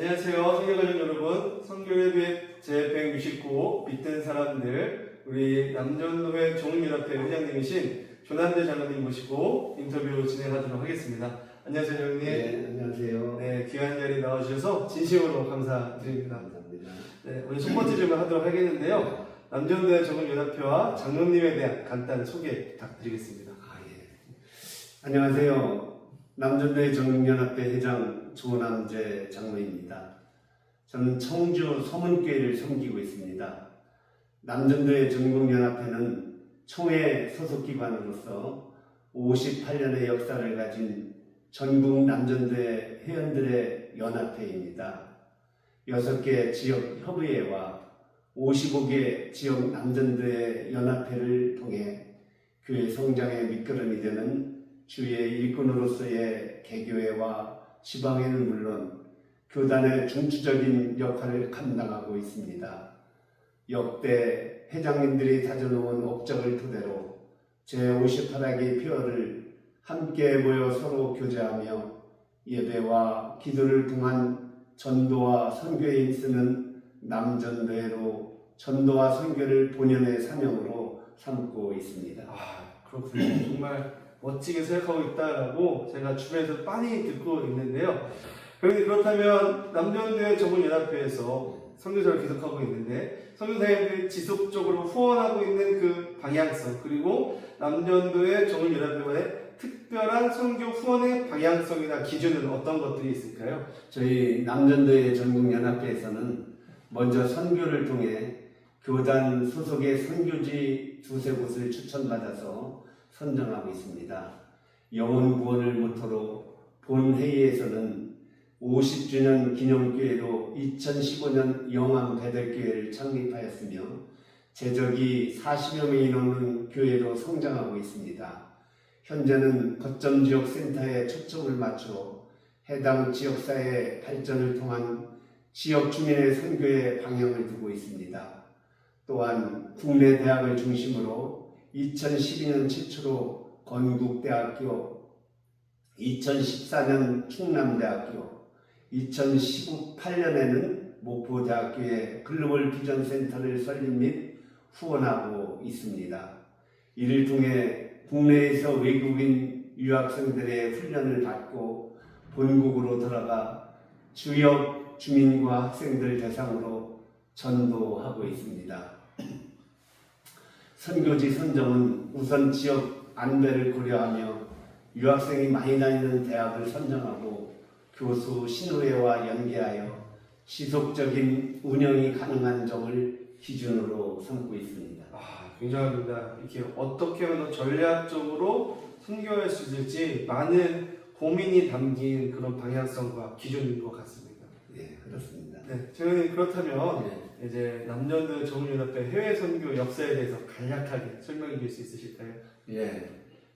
안녕하세요. 성교가족 여러분. 성교예배 제169 믿는 사람들 우리 남전도회 종훈연합회 회장님이신 조남대 장로님 모시고 인터뷰 진행하도록 하겠습니다. 안녕하세요, 장로님. 네, 안녕하세요. 네, 귀한 자리 나와주셔서 진심으로 감사드립니다. 감사합니다. 네, 오늘 첫 번째 질문 하도록 하겠는데요. 남전도회 종훈연합회와 장로님에 대한 간단한 소개 부탁드리겠습니다. 아, 예. 안녕하세요. 남전대 정연합회 회장 조남재 장로입니다. 저는 청주 소문교회를 섬기고 있습니다. 남전도의 전국연합회는 총회 소속기관으로서 58년의 역사를 가진 전국 남전도의 회원들의 연합회입니다. 6개 지역 협의회와 55개 지역 남전도의 연합회를 통해 교회 성장의 밑거름이 되는 주의 일꾼으로서의 개교회와 지방회는 물론 교단의 중추적인 역할을 감당하고 있습니다. 역대 회장님들이 다져놓은 업적을 토대로 제58학기 표어를 함께 모여 서로 교제하며 예배와 기도를 통한 전도와 선교에 힘쓰는 남전도회로 전도와 선교를 본연의 사명으로 삼고 있습니다. 아, 그렇군요. 정말 멋지게 생각하고 있다라고 제가 주변에서 많이 듣고 있는데요. 그런데 그렇다면 남전도회 전문연합회에서 선교사를 계속하고 있는데 선교사님들이 지속적으로 후원하고 있는 그 방향성 그리고 남전도회 전문연합회와의 특별한 선교 후원의 방향성이나 기준은 어떤 것들이 있을까요? 저희 남전도의 전국연합회에서는 먼저 선교를 통해 교단 소속의 선교지 두세 곳을 추천받아서 선정하고 있습니다. 영혼 구원을 모토로 본 회의에서는 50주년 기념교회로 2015년 영암 배들교회를 창립하였으며 재적이 40여 명이 넘는 교회로 성장하고 있습니다. 현재는 거점 지역 센터에 초점을 맞춰 해당 지역사회 발전을 통한 지역 주민의 선교에 방향을 두고 있습니다. 또한 국내 대학을 중심으로 2012년 최초로 건국대학교, 2014년 충남대학교, 2018년에는 목포대학교에 글로벌 비전 센터를 설립 및 후원하고 있습니다. 이를 통해 국내에서 외국인 유학생들의 훈련을 받고 본국으로 돌아가 주역 주민과 학생들 대상으로 전도하고 있습니다. 선교지 선정은 우선 지역 안배를 고려하며 유학생이 많이 다니는 대학을 선정하고 교수 신우회와 연계하여 지속적인 운영이 가능한 점을 기준으로 삼고 있습니다. 아, 굉장합니다. 이렇게 어떻게 하면 전략적으로 선교할 수 있을지 많은 고민이 담긴 그런 방향성과 기준인 것 같습니다. 네, 그렇습니다. 네, 저희는 그렇다면 네. 이제 남전도 정훈연합회 해외 선교 역사에 대해서 간략하게 설명해 줄수 있으실까요? 예,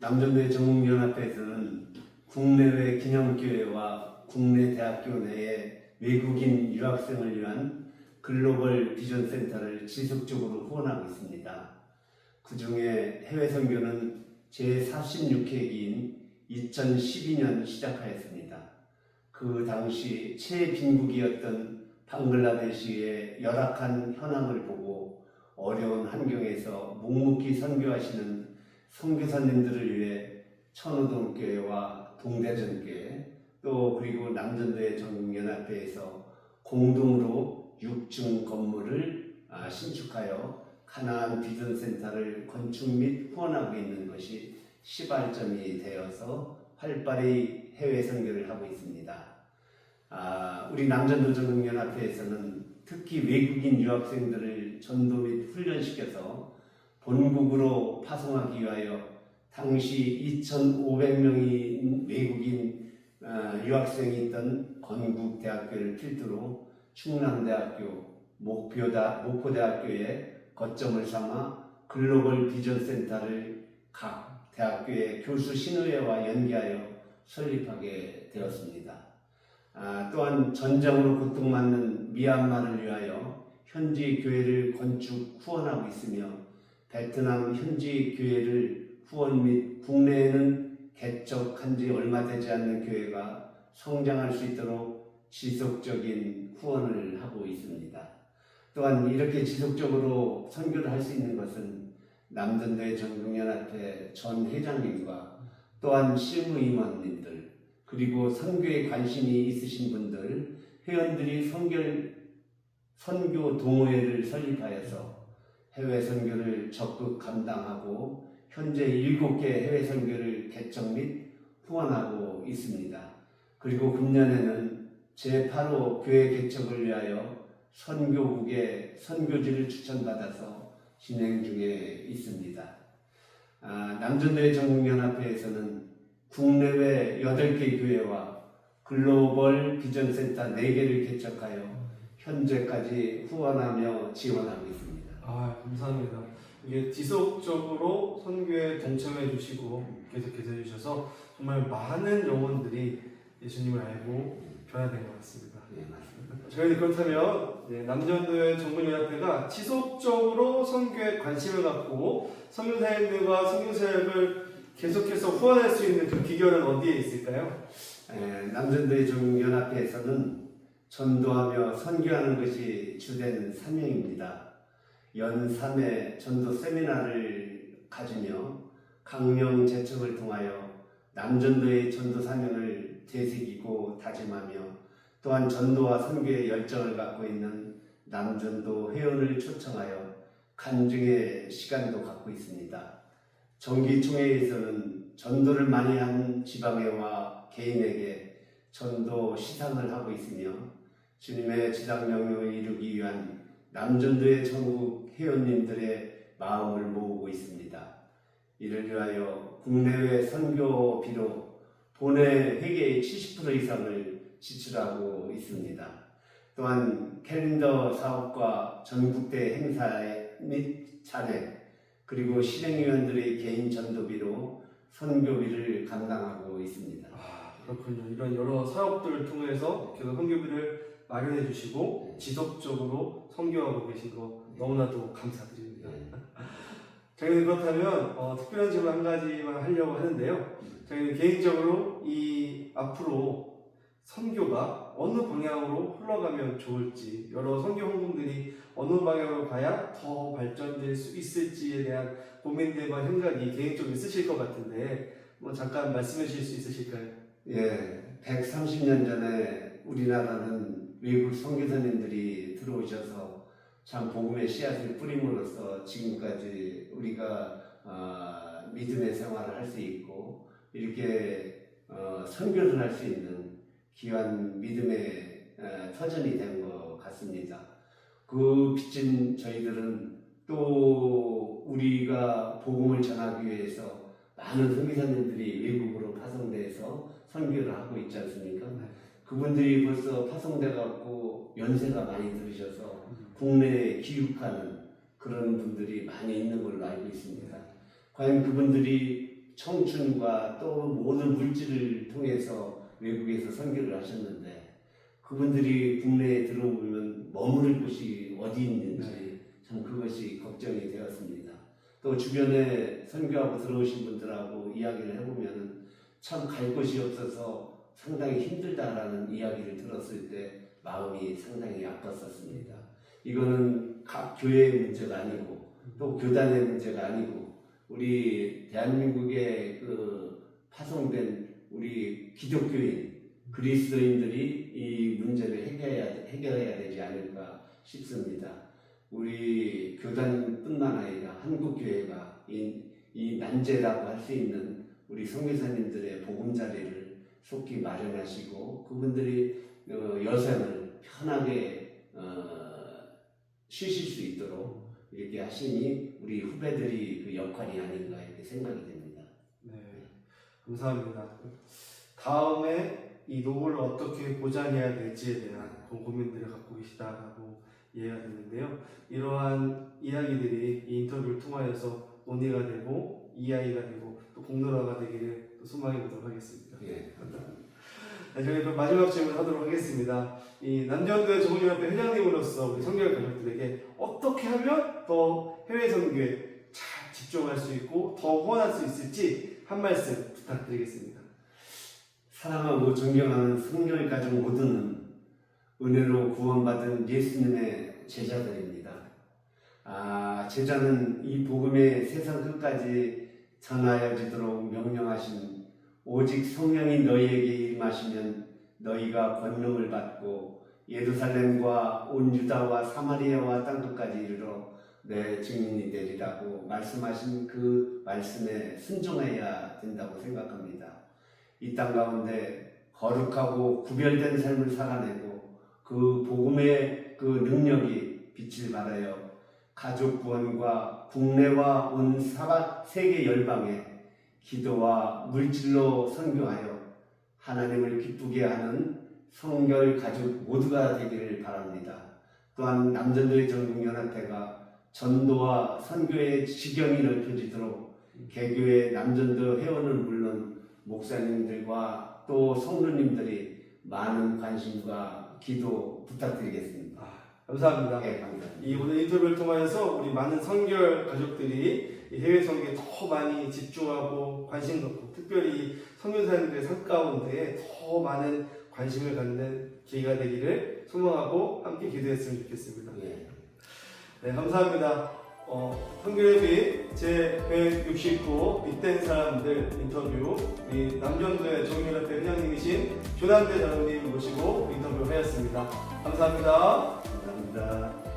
남전대 전국연합회에서는 국내외 기념교회와 국내 대학교 내에 외국인 유학생을 위한 글로벌 비전 센터를 지속적으로 후원하고 있습니다. 그 중에 해외 선교는 제46회기인 2012년 시작하였습니다. 그 당시 최빈국이었던 방글라데시의 열악한 현황을 보고 어려운 환경에서 묵묵히 선교하시는 선교사님들을 위해 천호동교회와 동대전교회 또 그리고 남전도의 전국연합회에서 공동으로 6층 건물을 아, 신축하여 가나안 비전센터를 건축 및 후원하고 있는 것이 시발점이 되어서 활발히 해외 선교를 하고 있습니다. 아, 우리 남전도 전국연합회에서는 특히 외국인 유학생들을 전도 및 훈련시켜서 본국으로 파송하기 위하여 당시 2,500명의 외국인 아, 유학생이 있던 건국대학교를 필두로 충남대학교, 목표다, 목포대학교에 거점을 삼아 글로벌 비전 센터를 각 대학교의 교수 신의회와 연계하여 설립하게 되었습니다. 아, 또한 전쟁으로 고통받는 미얀마를 위하여 현지 교회를 건축 후원하고 있으며 베트남 현지 교회를 후원 및 국내에는 개척한 지 얼마 되지 않는 교회가 성장할 수 있도록 지속적인 후원을 하고 있습니다. 또한 이렇게 지속적으로 선교를 할 수 있는 것은 남전대 전국연합회 전 회장님과 또한 실무 임원님들 그리고 선교에 관심이 있으신 분들 회원들이 선결 선교 동호회를 설립하여서 해외 선교를 적극 감당하고 현재 7개 해외 선교를 개척 및 후원하고 있습니다. 그리고 금년에는 제8호 교회 개척을 위하여 선교국의 선교지를 추천받아서 진행 중에 있습니다. 아, 남전도회 전국연합회에서는 국내외 8개 교회와 글로벌 비전센터 4개를 개척하여 현재까지 후원하며 지원하고 있습니다. 아 감사합니다. 이게 지속적으로 선교에 동참해 주시고 계속해서 해주셔서 정말 많은 영혼들이 예수님을 알고 변화된 것 같습니다. 네, 맞습니다. 저희는 그렇다면 네, 남전도회 전문연합회가 지속적으로 선교에 관심을 갖고 선교사님들과 선교사역을 계속해서 후원할 수 있는 그 비결은 어디에 있을까요? 에, 남전도회 전국연합회에서는 전도하며 선교하는 것이 주된 사명입니다. 연 3회 전도 세미나를 가지며 강령 제청을 통하여 남전도의 전도 사명을 되새기고 다짐하며 또한 전도와 선교에 열정을 갖고 있는 남전도 회원을 초청하여 간증의 시간도 갖고 있습니다. 정기총회에서는 전도를 많이 한 지방회와 개인에게 전도 시상을 하고 있으며 주님의 지상 명령을 이루기 위한 남전도의 전국 회원님들의 마음을 모으고 있습니다. 이를 위하여 국내외 선교비로 본회 회계의 70% 이상을 지출하고 있습니다. 또한 캘린더 사업과 전국대 행사 및 차례 그리고 실행위원들의 개인 전도비로 선교비를 감당하고 있습니다. 아 그렇군요. 이런 여러 사업들을 통해서 계속 선교비를 마련해 주시고 지속적으로 선교하고 계신 거 너무나도 감사드립니다. 저희는 그렇다면 어, 특별한 질문 한 가지만 하려고 하는데요. 저희는 개인적으로 이 앞으로 선교가 어느 방향으로 흘러가면 좋을지 여러 선교 홍보들이 어느 방향으로 가야 더 발전될 수 있을지에 대한 고민들과 생각이 개인적으로 있으실 것 같은데 뭐 잠깐 말씀해 주실 수 있으실까요? 예, 130년 전에 우리나라는 외국 선교사님들이 들어오셔서 참 복음의 씨앗을 뿌림으로써 지금까지 우리가 어, 믿음의 생활을 할 수 있고 이렇게 어, 선교를 할 수 있는 귀한 믿음의 어, 터전이 된 것 같습니다. 그 빚진 저희들은 또 우리가 복음을 전하기 위해서 많은 선교사님들이 외국으로 파송돼서 선교를 하고 있지 않습니까? 그분들이 벌써 파송돼 갖고 연세가 많이 들으셔서 국내에 기육하는 그런 분들이 많이 있는 걸로 알고 있습니다. 과연 그분들이 청춘과 또 모든 물질을 통해서 외국에서 선교를 하셨는데 그분들이 국내에 들어오면 머무를 곳이 어디 있는지 참 그것이 걱정이 되었습니다. 또 주변에 선교하고 들어오신 분들하고 이야기를 해보면 참 갈 곳이 없어서 상당히 힘들다라는 이야기를 들었을 때 마음이 상당히 아팠었습니다. 이거는 각 교회의 문제가 아니고 또 교단의 문제가 아니고 우리 대한민국의 그 파송된 우리 기독교인 그리스도인들이 이 문제를 해결해야, 해결해야 되지 않을까 싶습니다. 우리 교단뿐만 아니라 한국교회가 이, 이 난제라고 할 수 있는 우리 성교사님들의 보금자리를 속히 마련하시고 그분들이 어, 여생을 편하게 어, 쉬실 수 있도록 이렇게 하시니 우리 후배들이 그 역할이 아닌가 이렇게 생각이 됩니다. 네, 감사합니다. 다음에 이 노고를 어떻게 보장해야 될지에 대한 고민들을 갖고 계시다라고 이해가 되는데요. 이러한 이야기들이 이 인터뷰를 통하여서 논의가 되고 이야기가 되고 또 공론화가 되기를 또 소망해 보도록 하겠습니다. 예. 네, 저희 그럼 마지막 질문 하도록 하겠습니다. 이 남전도의 조문연합회 회장님으로서 우리 성결 가족들에게 어떻게 하면 더 해외 선교에 잘 집중할 수 있고 더 후원할 수 있을지 한 말씀 부탁드리겠습니다. 사랑하고 존경하는 성결 가족 모두는 은혜로 구원받은 예수님의 제자들입니다. 아, 제자는 이 복음의 세상 끝까지 전하여지도록 명령하신 오직 성령이 너희에게 임하시면 너희가 권능을 받고 예루살렘과 온 유다와 사마리아와 땅 끝까지 이르러 내 증인이 되리라고 말씀하신 그 말씀에 순종해야 된다고 생각합니다. 이 땅 가운데 거룩하고 구별된 삶을 살아내고 그 복음의 그 능력이 빛을 발하여 가족 구원과 국내와 온 사바 세계 열방에 기도와 물질로 선교하여 하나님을 기쁘게 하는 성결 가족 모두가 되기를 바랍니다. 또한 남전도의 전국연합회가 전도와 선교의 지경이 넓혀지도록 개교의 남전도 회원은 물론 목사님들과 또 성도님들이 많은 관심과 기도 부탁드리겠습니다. 감사합니다. 네, 감사합니다. 이 오늘 인터뷰를 통해서 우리 많은 선결 가족들이 이 해외 선교에 더 많이 집중하고 관심 갖고 특별히 선교사님들의 삶 가운데 더 많은 관심을 갖는 기회가 되기를 소망하고 함께 기도했으면 좋겠습니다. 예. 네, 감사합니다. 어, 선교회비 제169 밑된 사람들 인터뷰 우리 남전도의 정유협회 회장님이신 조남대 장로님 모시고 인터뷰를 하였습니다. 감사합니다. 감사합니다.